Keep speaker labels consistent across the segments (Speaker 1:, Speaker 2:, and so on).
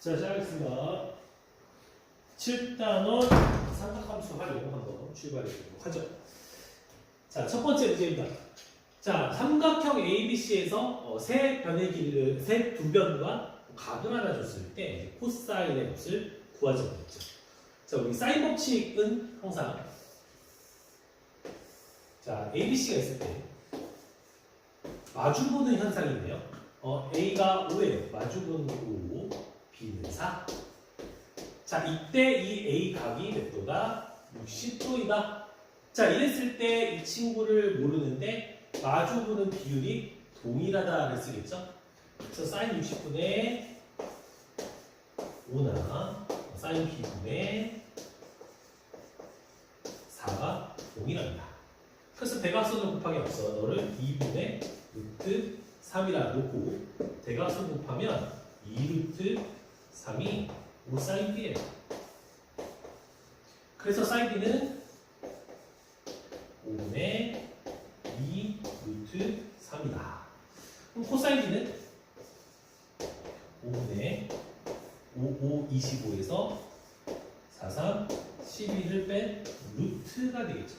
Speaker 1: 자, 시작하겠습니다. 7단원 삼각함수 활용 한번 출발해 보도록 하죠. 자, 첫 번째 문제입니다. 자, 삼각형 ABC에서 어, 세 변의 길이를, 세 두 변과 각을 하나 줬을 때 코사인의 값을 구하자고 했죠. 자, 우리 사인 법칙은 항상 자, ABC가 있을 때 마주보는 현상인데요. 어, A가 5예요. 마주보는 5, 4. 자, 이때 이 A 각이 몇 도다? 60도이다. 자, 이랬을 때 이 친구를 모르는데 마주보는 비율이 동일하다를 쓰겠죠? 그래서 사인 60분의 5나 사인 B분의 4가 동일합니다. 그래서 대각선을 곱하기 앞서 너를 2분의 루트 3이라 놓고 대각선 곱하면 2루트 3이 5 사인 B예요. 그래서 사인 B는 5분의 2 루트 3이다. 그럼 코사인 B는 5분의 5, 5, 25에서 4, 3, 12를 뺀 루트가 되겠죠.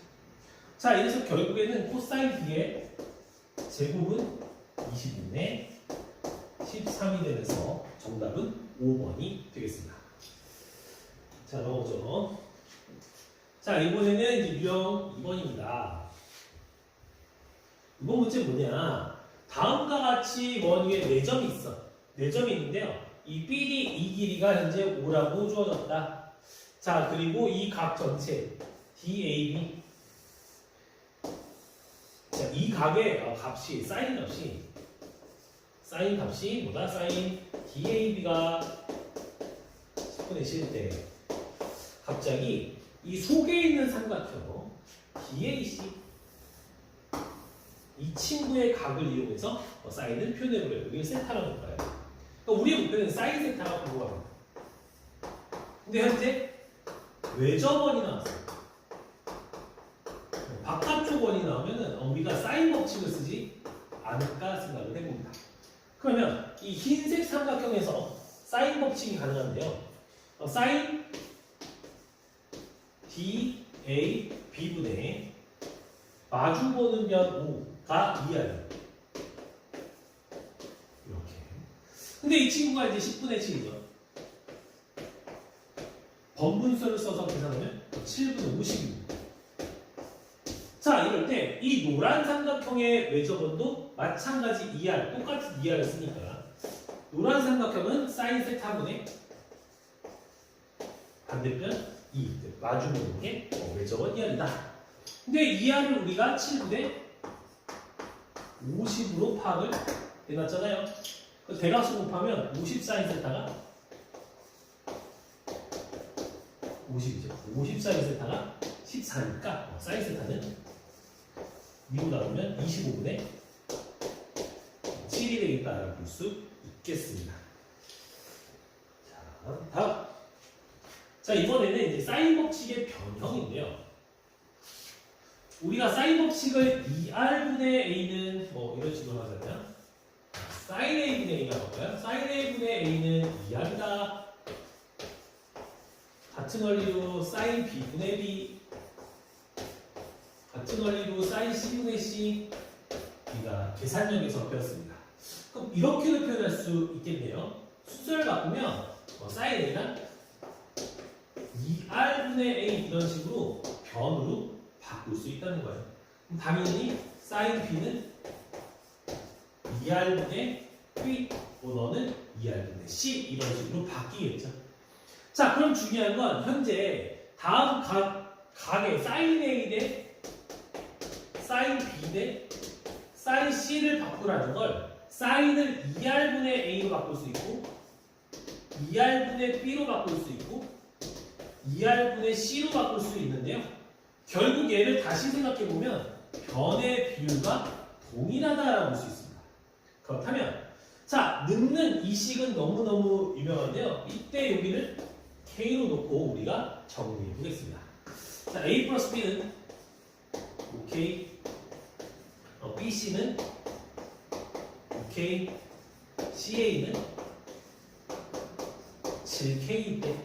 Speaker 1: 자, 이래서 결국에는 코사인 B의 제곱은 20분의 13이 되면서 정답은 5번이 되겠습니다. 자, 넘어오죠. 자, 이번에는 유형 2번입니다. 이번 문제 뭐냐? 다음과 같이 원 위에 4점이 있어. 4점이 있는데요. 이 BD 이 길이가 현재 5라고 주어졌다. 자, 그리고 이 각 전체 DAB 자, 이 각의 어, 값이 사인 값이 사인 값이 뭐다? 사인 DAB가 10분의 7일 때 갑자기 이 속에 있는 삼각형 DAC 이 친구의 각을 이용해서 어, 사인을 표현해보려요. 여기를 세타라고 볼까요? 그러니까 우리의 목표는 사인 세타가 궁금합니다. 근데 현재 외접원이 나왔어요. 바깥쪽 원이 나오면은 어, 우리가 사인 법칙을 쓰지 않을까 생각을 해봅니다. 그러면 이 흰색 삼각형에서 사인 법칙이 가능한데요. 어, 사인 D, A, B분의 마주보는 면 5가 2야예요. 이렇게. 근데 이 친구가 이제 10분의 7이죠. 번분수를 써서 계산하면 7분의 50입니다. 자, 이럴 때 이 노란 삼각형의 외접원도 마찬가지 2R, 똑같은 2R을 쓰니까 노란 삼각형은 사인 세타분의 반대편 2, 마주보는 게 어, 외접원 2R이다. 근데 2R을 우리가 7분의 50으로 파악을 해놨잖아요. 그 대각선 곱하면 50 사인 세타가 50이죠. 50 사인 세타가 14니까 사인 세타는 미로 나오면 25분의 7이 되겠다라고 볼 수 있겠습니다. 자, 다음. 자, 이번에는 이제 사인 법칙의 변형인데요. 우리가 사인 법칙을 2r분의 a는 뭐 이런 식으로 하잖아요. 사인 a분의 a가 볼까요? 사인 a분의 a는 2r이다. 같은 원리로 사인 b분의 b 같은 원리로 사인 c분의 c 우리가 계산력에서 배웠습니다. 그럼 이렇게도 표현할 수 있겠네요. 수를 바꾸면 뭐 사인 a가 2r분의 a 이런 식으로 변으로 바꿀 수 있다는 거예요. 그럼 당연히 사인 b는 2r분의 b 번호는 2r분의 c 이런 식으로 바뀌겠죠. 자, 그럼 중요한 건 현재 다음 각, 각의 사인 A 대 사인 B 대 사인 C를 바꾸라는 걸 사인을 2R분의 A로 바꿀 수 있고 2R분의 B로 바꿀 수 있고 2R분의 C로 바꿀 수 있는데요. 결국 얘를 다시 생각해 보면 변의 비율과 동일하다라고 볼 수 있습니다. 그렇다면 자, 넣는 이 식은 너무너무 유명한데요. 이때 여기를 K로 놓고 우리가 정리해 보겠습니다. 자, A 플러스 B는 OK, 어, BC는 OK, CA는 7K인데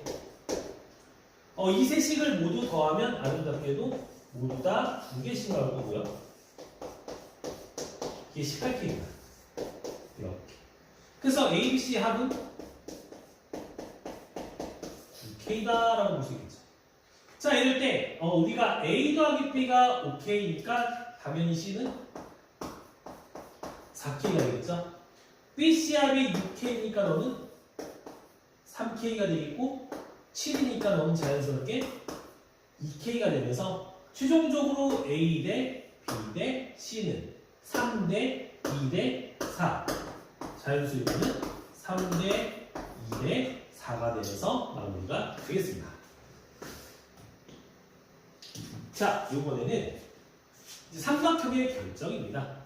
Speaker 1: 어, 이 세 식을 모두 더하면 아름답게도 모두 다 두 개씩 나올 거고요. 이게 18K입니다. 이렇게. 그래서 ABC 합은 9K다라고 볼 수 있겠죠. 자, 이럴 때 어, 우리가 A 더하기 B가 5K니까 당연히 C는 4K가 되겠죠. BC 합이 6K니까 너는 3K가 되겠고 7이니까 너는 자연스럽게 2K가 되면서 최종적으로 A 대 B 대 C는 3 대 2 대 4 자연수율은 3대 2 대 4가 되면서 마무리가 되겠습니다. 자, 이번에는 삼각형의 결정입니다.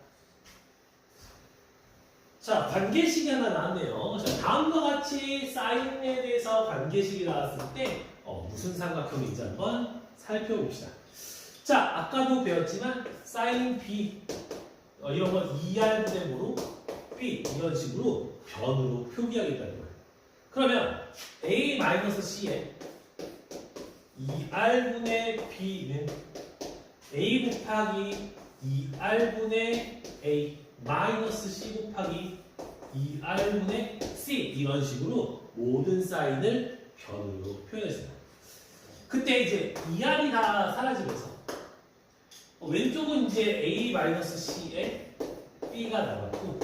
Speaker 1: 자, 관계식이 하나 나왔네요. 자, 다음과 같이 사인에 대해서 관계식이 나왔을 때 어, 무슨 삼각형인지 한번 살펴봅시다. 자, 아까도 배웠지만 사인 B 어, 이런 건 2R분의 모로 B 이런 식으로 변으로 표기하겠다는 거예요. 그러면 A-C에 2R분의 B는 A 곱하기 2R분의 A 마이너스 C 곱하기 2R분의 C 이런 식으로 모든 사인을 변으로 표현했습니다. 그때 이제 2R이 다 사라지면서 어, 왼쪽은 이제 A-C에 B가 남았고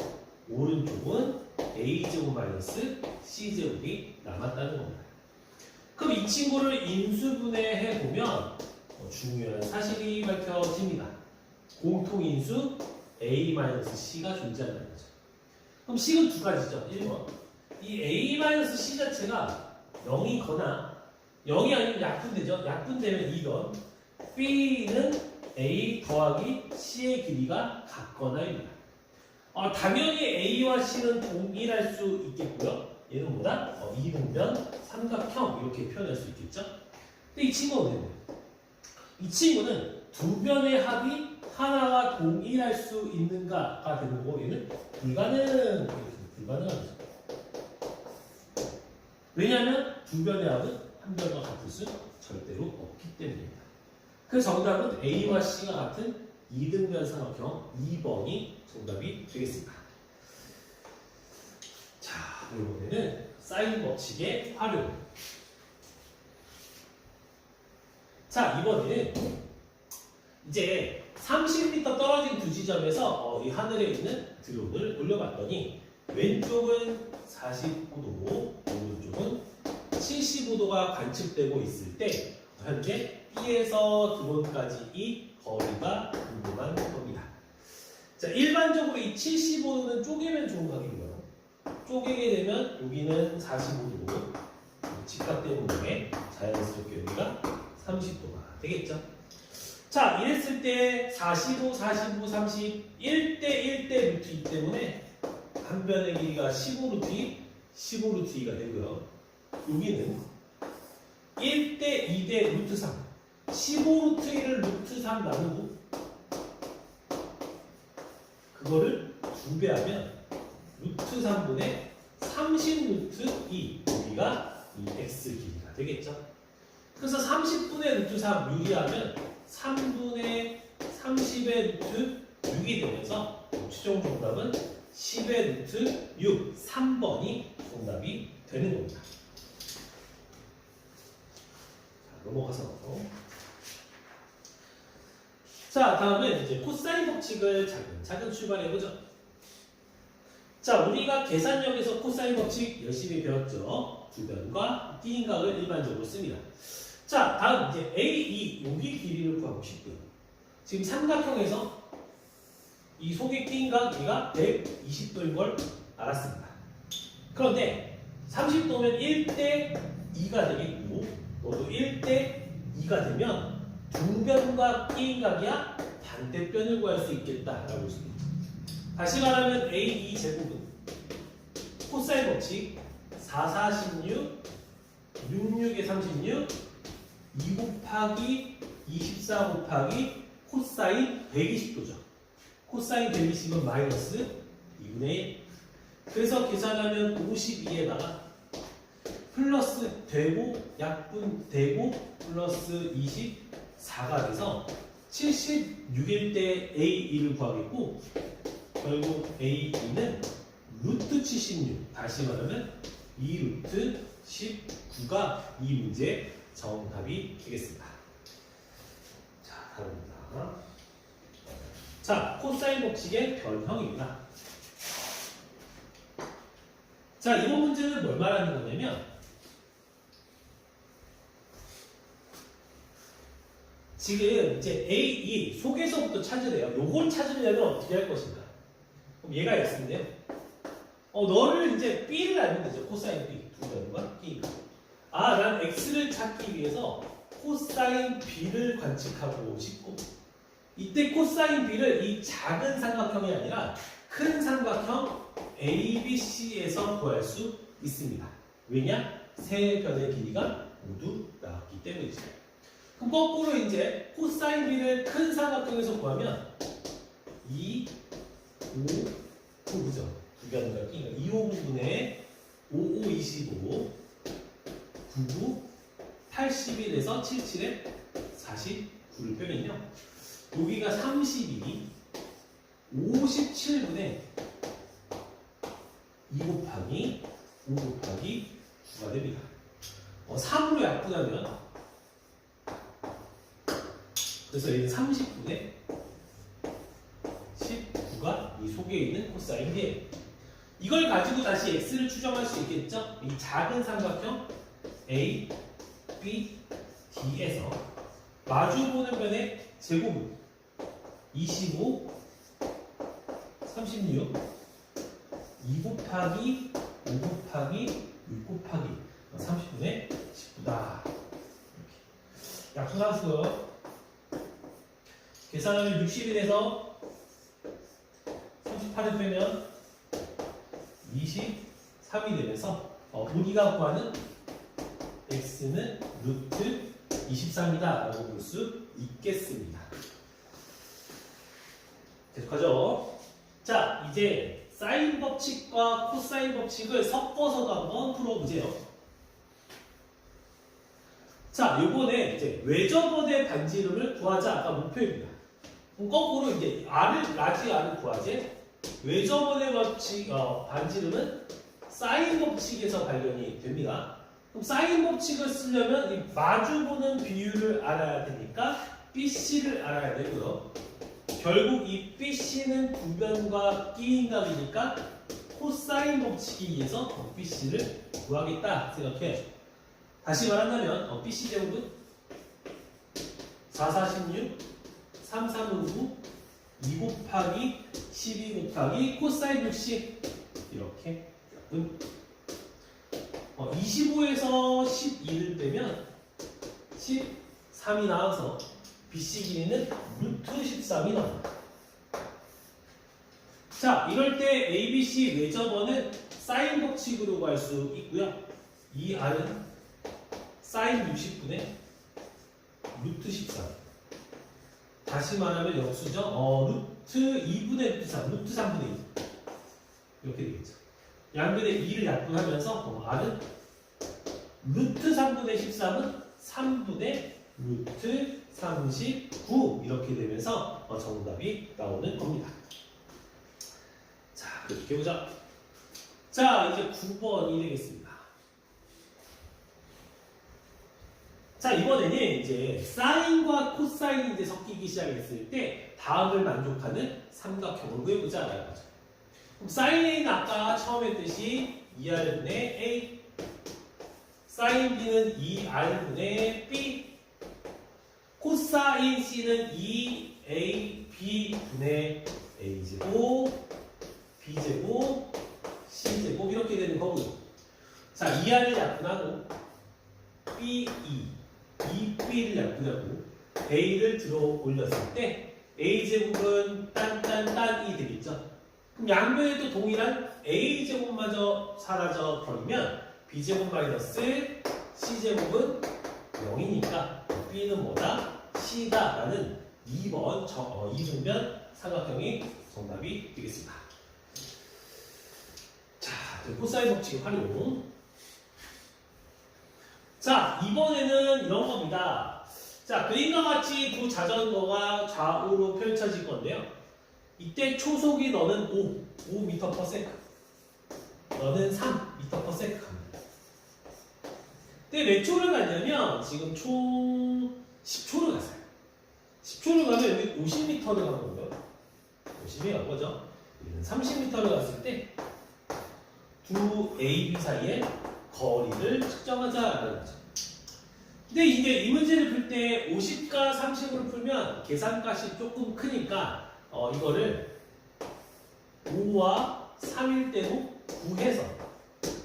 Speaker 1: 오른쪽은 A제곱 마이너스 C제곱이 남았다는 겁니다. 그럼 이 친구를 인수분해해 보면 어, 중요한 사실이 밝혀집니다. 공통인수 A-C가 존재한다는 거죠. 그럼 C는 두 가지죠. 1번. 이 A-C 자체가 0이거나 0이 아니면 약분되죠. 약분되면 2번. B는 A 더하기 C의 길이가 같거나입니다. 어, 당연히 A와 C는 동일할 수 있겠고요. 얘는 뭐다? 어, 이등변 삼각형 이렇게 표현할 수 있겠죠. 근데 이 친구는 어때요? 이 친구는 두 변의 합이 하나와 동일할 수 있는가가 되는 거고 얘는 불가능 불가능하죠. 왜냐하면 두 변의 합은 한 변과 같을 수 절대로 없기 때문입니다. 그 정답은 A와 C가 같은 이등변 삼각형 2번이 정답이 되겠습니다. 자, 이번에는 사인 법칙의 활용. 자, 이번에는 이제 30m 떨어진 두 지점에서 어, 이 하늘에 있는 드론을 올려봤더니 왼쪽은 45도고 오른쪽은 75도가 관측되고 있을 때 현재 B에서 드론까지 이 거리가 궁금한 겁니다. 자, 일반적으로 이 75도는 쪼개면 좋은 각이고요. 쪼개게 되면 여기는 45도고 직각 때문에 자연스럽게 여기가 30도가 되겠죠. 자, 이랬을 때 45, 45, 30, 1대 1대 루트 2 때문에 한 변의 길이가 15루트 2, 15루트 2가 되고요. 여기는 1대 2대 루트 3, 15루트 1을 루트 3 나누고 그거를 두 배 하면 루트 3분의 30루트 2 여기가 이 x 길이가 되겠죠. 그래서 30분의 루트 3 유리하면 3분의 30의 루트 6이 되면서 최종 정답은 10의 루트 6, 3번이 정답이 되는 겁니다. 자, 넘어가서 자, 다음은 이제 코사인 법칙을 차근차근 출발해보죠. 자, 우리가 계산력에서 코사인 법칙 열심히 배웠죠. 주변과 띠인각을 일반적으로 씁니다. 자, 다음 이제 A2 여기 길이를 구하고 싶고요. 지금 삼각형에서 이 속의 띠인각 여기가 120도인 걸 알았습니다. 그런데 30도면 1대 2가 되겠고 너도 1대 2가 되면 두 변과 띠인각이야 반대변을 구할 수 있겠다라고 있죠. 다시 말하면 A2 제곱은 코사인 법칙 4, 46, 66에 36, 2 곱하기 24 곱하기 코사인 120도죠. 코사인 120은 마이너스 2분의 1. 그래서 계산하면 52에다가 플러스 되고 약분 되고 플러스 24가 돼서 76일 때 A2를 구하겠고 결국 A2는 루트 76 다시 말하면 2 루트 19가 이 문제의 정답이 되겠습니다. 자, 다음입니다. 자, 코사인 법칙의 변형입니다. 자, 이번 문제는 뭘 말하는 거냐면 지금 이제 A, E 속에서부터 찾으래요. 요걸 찾으려면 어떻게 할 것인가? 그럼 얘가 X인데요. 어, 너를 이제 B를 알면 되죠. 코사인 B. 두 변과 B가. 아, 난 X를 찾기 위해서 코사인 B를 관측하고 싶고 이때 코사인 B를 이 작은 삼각형이 아니라 큰 삼각형 ABC에서 구할 수 있습니다. 왜냐? 세 변의 길이가 모두 나왔기 때문이죠. 그럼 거꾸로 이제 코사인 B를 큰 삼각형에서 구하면 2, 5, 9, 그죠? 두 변과 끼니까 2, 5, 9분의 5, 5, 25, 9, 9, 81에서 77에 49를 빼면요. 여기가 32, 57분의 2 곱하기 5 곱하기 9가 됩니다. 어, 3으로 약분하면 그래서 얘는 30분의 19가 이 속에 있는 코사인이에요. 이걸 가지고 다시 x를 추정할 수 있겠죠? 이 작은 삼각형 A, B, D에서 마주보는 변의 제곱은 25, 36, 2 곱하기 5 곱하기 6 곱하기 30분의 19다. 이렇게. 약분함수 계산하면 60일에서 38을 빼면 23이 되면서 어, 우리가 구하는 x는 루트 23이다 라고 볼 수 있겠습니다. 계속하죠. 자, 이제 사인 법칙과 코사인 법칙을 섞어서도 한번 풀어보세요. 자, 요번에 이제 외접원의 반지름을 구하자 아까 목표입니다. 거꾸로 이제 R을, 라지 R을 구하지 외접원의 법칙, 어, 반지름은 사인 법칙에서 발견이 됩니다. 그럼 사인 법칙을 쓰려면 이 마주보는 비율을 알아야 되니까 BC를 알아야 되고요. 결국 이 BC는 두 변과 끼인각이니까 코사인 법칙에 의해서 BC를 구하겠다 생각해. 다시 말한다면 어, BC 제곱은 4, 4, 16, 3, 3, 9, 2 곱하기 12 곱하기 코사인 60 이렇게 음. 어, 25에서 12를 빼면 13이 나와서 BC 길이는 루트 13이 나옵니다. 자, 이럴 때 ABC 외접원은 사인 법칙으로 갈 수 있고요. 이 R은 사인 60분의 루트 13. 다시 말하면 역수죠. 어, 루트 2분의 루트 3, 루트 3분의 2. 이렇게 되겠죠. 양변의 2를 약분하면서 어, R은 루트 3분의 13은 3분의 루트 39 이렇게 되면서 어, 정답이 나오는 겁니다. 자, 이렇게 해보자. 자, 이제 9번이 되겠습니다. 자, 이번에는 이제 사인과 코사인이 이제 섞이기 시작했을 때 다음을 만족하는 삼각형을 구해보자. 라는 거죠. 사인 A는 아까 처음 했듯이 2R분의 A, 사인 B는 2R분의 B, 코사인 C는 2AB분의 A제곱, B제곱, C제곱 이렇게 되는 거고요. 자, 2R을 약분하고 B2, 2B를 약분하고 A를 들어 올렸을 때 A제곱은 딴딴딴이 되겠죠. 그럼 양변에도 동일한 A제곱마저 사라져 버리면 B제곱 마이너스 C제곱은 0이니까 B는 뭐다? C다 라는 2번 저, 어, 이등변 삼각형이 정답이 되겠습니다. 자, 이제 코사인 법칙 활용. 자, 이번에는 이런 겁니다. 자, 그림과 같이 두 자전거가 좌우로 펼쳐질 건데요. 이때 초속이 너는 5, 5m/s. 너는 3m/s 갑니다. 근데 몇 초를 가냐면 지금 총 10초를 갔어요. 10초를 가면 여기 50m를 간 거고요. 50이 간 거죠. 여기는 30m를 갔을 때 두 A, B 사이의 거리를 측정하자라는 거죠. 근데 이제 이 문제를 풀 때 50과 30으로 풀면 계산값이 조금 크니까 어, 이거를 5와 3일 때로 구해서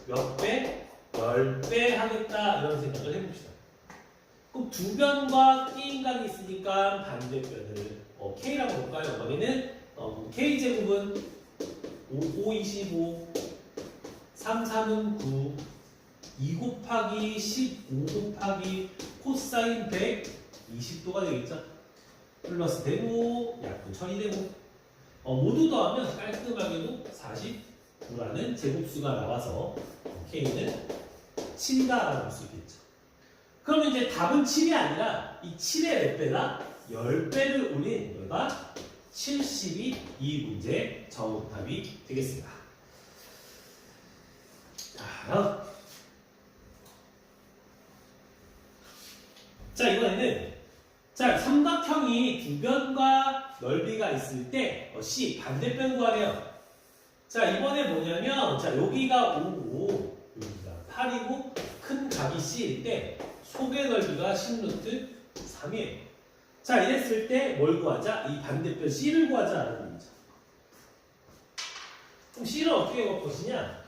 Speaker 1: 몇 배, 10배 하겠다 이런 생각을 해봅시다. 그럼 두 변과 K인각이 있으니까 반대변을 어, K라고 볼까요? 거기는 어, K제곱은 5, 5, 25, 3, 3은 9, 2 곱하기 15 곱하기 코사인 100, 20도가 되겠죠? 플러스 되고, 약분 처리되고, 어, 모두 더하면 깔끔하게도 49라는 제곱수가 나와서 K는 7이다 라고 볼 수 있겠죠. 그러면 이제 답은 7이 아니라 이 7의 몇 배다? 10배를 올린 여기가 70이 이 문제의 정답이 되겠습니다. 자, 다음. 자, 이번에는 자, 삼각형이 두 변과 넓이가 있을 때 어, C 반대편 구하래요. 자, 이번에 뭐냐면 자, 여기가 5고 여기가 8이고 큰 각이 C일 때 속의 넓이가 10루트 3이에요. 자, 이랬을 때 뭘 구하자? 이 반대편 C를 구하자라는 거죠. 그럼 C를 어떻게 구할 것이냐?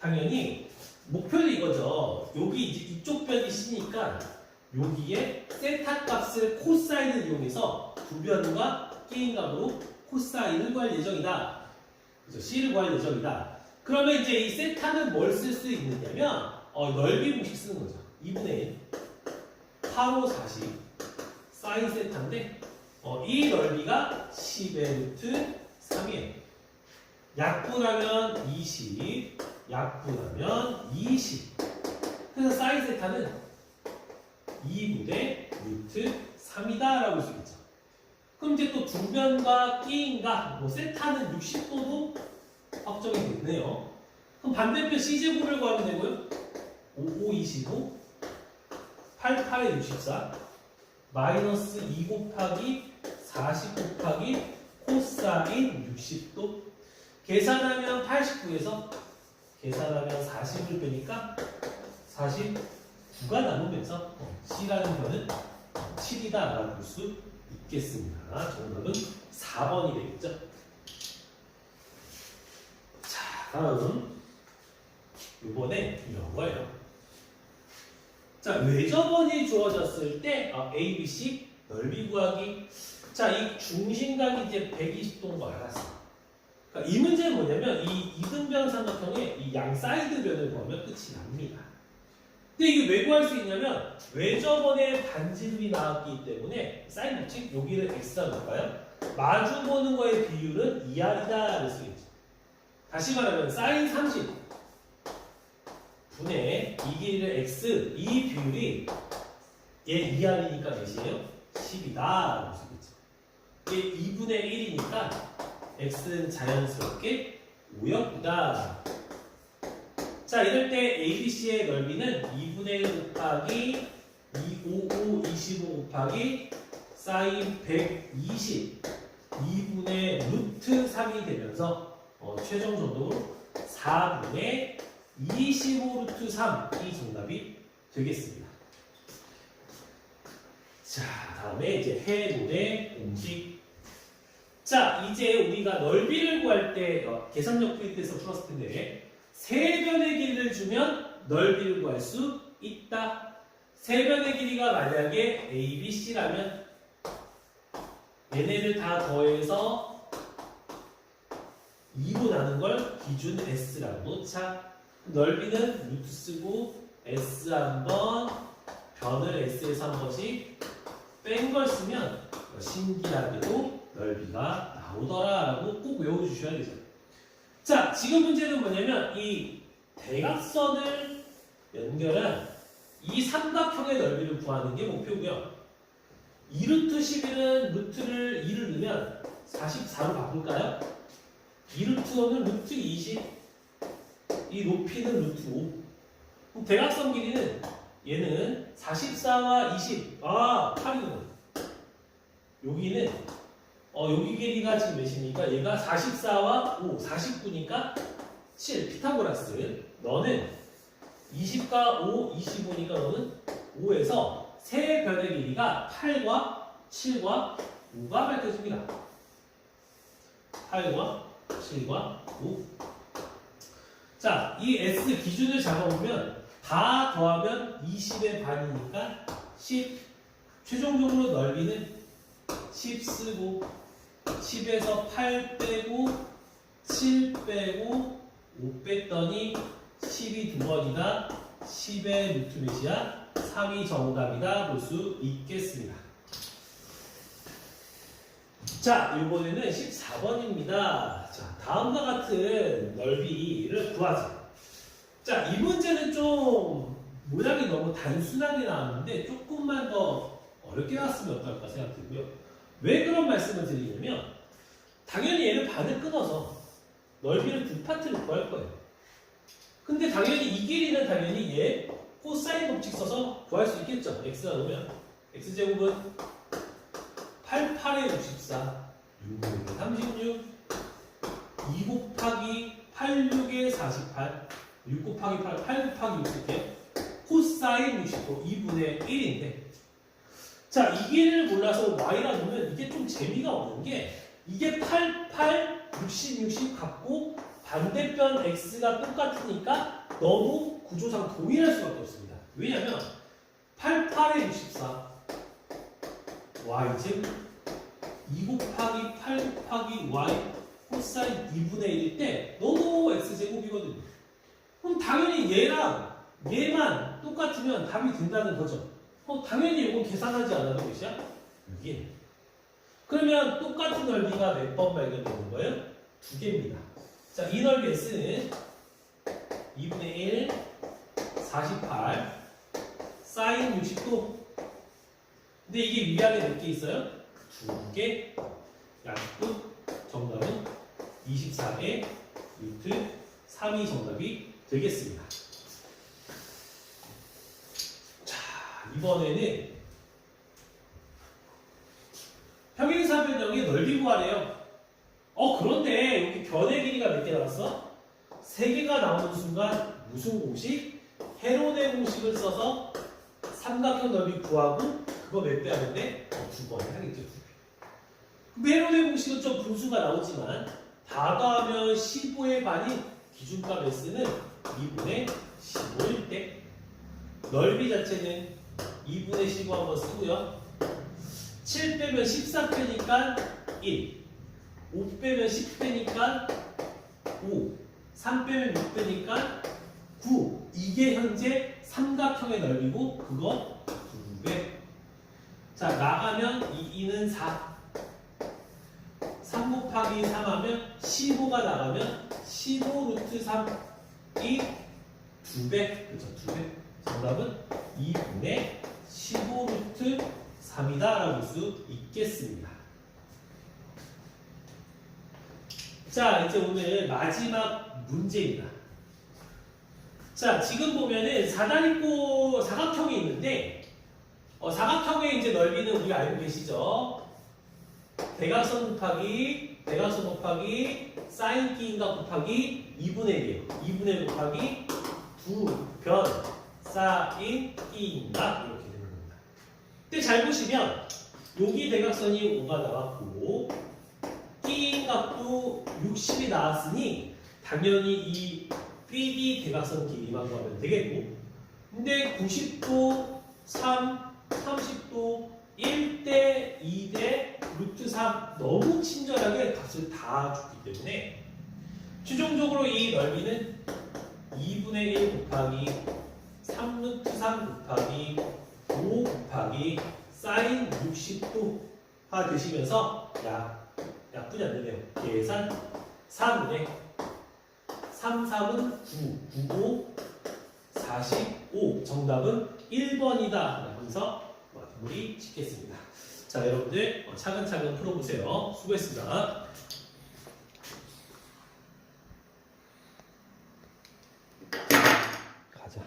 Speaker 1: 당연히 목표는 이거죠. 여기 이쪽 변이 C니까 여기에 세타 값을 코사인을 이용해서 두 변과 게임 값으로 코사인을 구할 예정이다. 그래서 C를 구할 예정이다. 그러면 이제 이 세타는 뭘 쓸 수 있느냐면 어, 넓이 공식 쓰는 거죠. 2분의 1 8호 40 사인 세타인데 어, 이 넓이가 10의 루트 3이에요. 약분하면 20, 약분하면 20. 그래서 사인 세타는 2분의 루트 3이다 라고 볼수 있죠. 그럼 이제 또 두 변과 끼인가 뭐 세타는 60도도 확정이 됐네요. 그럼 반대편 C제곱을 구하면 되고요. 5, 5, 25, 8, 8에 64, 마이너스 2 곱하기 40 곱하기 코사인 60도. 계산하면 89에서 계산하면 40을 빼니까 49가 남으면서 어, C라는 변은 7이다 라고 볼 수 있겠습니다. 정답은 4번이 되겠죠. 자, 다음 이번에 이런 거예요. 자, 외접원이 주어졌을 때 아, A, B, C 넓이 구하기. 자, 이 중심각이 이제 120도인 거 알았어. 그러니까 이 문제는 뭐냐면 이 이등변 삼각형의 이 양 사이드 변을 보면 끝이 납니다. 근데 이게 왜 구할 수 있냐면 외접원의 반지름이 나왔기 때문에 사인 법칙 여기를 x라 볼까요? 마주 보는 거의 비율은 2r이다 할수 있죠. 다시 말하면 사인 30 분의 이 길이를 x 이 비율이 얘 2r이니까 몇이에요? 10이다 볼수 있겠죠. 얘 2분의 1이니까 x는 자연스럽게 5였다. 자, 이럴 때 ABC의 넓이는 2분의 1 곱하기 255, 25 곱하기 사인 120, 2분의 루트 3이 되면서 어, 최종 정도로 4분의 25 루트 3이 정답이 되겠습니다. 자, 다음에 이제 해노의 공식. 자, 이제 우리가 넓이를 구할 때 어, 계산력 프린트에서 풀었을 텐데 세 변의 길이를 주면 넓이를 구할 수 있다. 세 변의 길이가 만약에 A, B, C라면 얘네를 다 더해서 2로 나눈 걸 기준 S라고 놓자. 넓이는 루트 쓰고 S 한 번, 변을 S에서 한 번씩 뺀 걸 쓰면 신기하게도 넓이가 나오더라라고 꼭 외워주셔야 되죠. 자, 지금 문제는 뭐냐면 이 대각선을 연결한 이 삼각형의 넓이를 구하는 게 목표고요. 2루트 11은 루트를 2를 넣으면 44로 바꿀까요? 2루트 5는 루트 20, 이 높이는 루트 5. 그럼 대각선 길이는 얘는 44와 20, 아, 8이구나. 여기는, 어, 여기 길이가 지금 몇입니까? 얘가 44와 5, 49니까 7, 피타고라스. 너는 20과 5, 25니까 너는 5에서 세 변의 길이가 8과 7과 5가 밝혀집니다. 8과 7과 5. 자, 이 S 기준을 잡아보면 다 더하면 20의 반이니까 10. 최종적으로 넓이는 10 쓰고 10에서 8 빼고 7 빼고 5 뺐더니 10이 두 번이다. 10의 루트 몇이야? 3이 정답이다 볼 수 있겠습니다. 자, 이번에는 14번입니다. 자, 다음과 같은 넓이를 구하자. 자, 이 문제는 좀 모양이 너무 단순하게 나왔는데 조금만 더 어렵게 나왔으면 어떨까 생각되고요. 왜 그런 말씀을 드리냐면 당연히 얘를 반을 끊어서 넓이를 두 파트를 구할 거예요. 근데 당연히 이 길이는 당연히 얘 코사인 법칙 써서 구할 수 있겠죠. x가 넣으면 x제곱은 8, 8에 64, 6, 36, 2 곱하기 8, 6에 48, 6 곱하기 8, 8 곱하기 60에 코사인 60도 2분의 1인데 자, 이 길을 몰라서 y라 놓으면 이게 좀 재미가 없는 게 이게 8, 8, 60, 60 같고 반대편 x가 똑같으니까 너무 구조상 동일할 수밖에 없습니다. 왜냐면 8, 8에 64 y제곱 2 곱하기 8 곱하기 y 코사인 2분의 1일 때 너도 x제곱이거든요. 그럼 당연히 얘랑 얘만 똑같으면 답이 된다는 거죠. 어, 당연히 이건 계산하지 않아도 몇이야? 6개. 그러면 똑같은 넓이가 몇 번 발견되는 거예요? 두 개입니다. 자, 이 넓이 S는 2분의 1, 48, 사인 60도. 근데 이게 위아래 몇 개 있어요? 두 개. 약분 정답은 24의 루트 3이 정답이 되겠습니다. 이번에는 평행사 변형의 넓이 구하래요. 어, 그런데 여기 변의 길이가 몇 개 나왔어? 세 개가 나오는 순간 무슨 공식? 헤론의 공식을 써서 삼각형 넓이 구하고 그거 몇 배 하는데? 어, 두번 해야겠죠. 두 배. 헤론의 공식은 좀 분수가 나오지만 다 더하면 15의 반이 기준값 S는 2분의 15일 때 넓이 자체는 2분의 15 한번 쓰고요. 7 빼면 14빼니까 1. 5 빼면 10 빼니까 5. 3 빼면 6 빼니까 9. 이게 현재 삼각형의 넓이고 그거 2배. 자, 나가면 이 2는 4. 3 곱하기 3 하면 15가 나가면 15 루트 3이 2배. 그죠? 2배. 정답은 2분의 15 루트 3이다 라고 볼 수 있겠습니다. 자, 이제 오늘 마지막 문제입니다. 자, 지금 보면은 사다리꼴 사각형이 있는데, 어, 사각형의 이제 넓이는 우리가 알고 계시죠? 대각선 곱하기, 대각선 곱하기, 사인 끼인각 곱하기 2분의 1이에요. 2분의 1 곱하기 두 변, 사인 겁니다. 근데 잘 보시면, 여기 대각선이 5가 나왔고, 끼인 값도 60이 나왔으니 당연히 이 BD 대각선 길이만 구하면 되겠고 근데 90도 3, 30도 1대 2대 루트 3 너무 친절하게 값을 다 줬기 때문에 최종적으로 이 넓이는 2분의 1 곱하기 3 루트 3 곱하기 5 곱하기 사인 60도가 되시면서 약 약분이 안 되네요. 계산 3에 3, 3은 9, 9, 5, 45 정답은 1번이다 하면서 마무리 짓겠습니다. 자 여러분들 어, 차근차근 풀어보세요. 수고했습니다.
Speaker 2: 가자.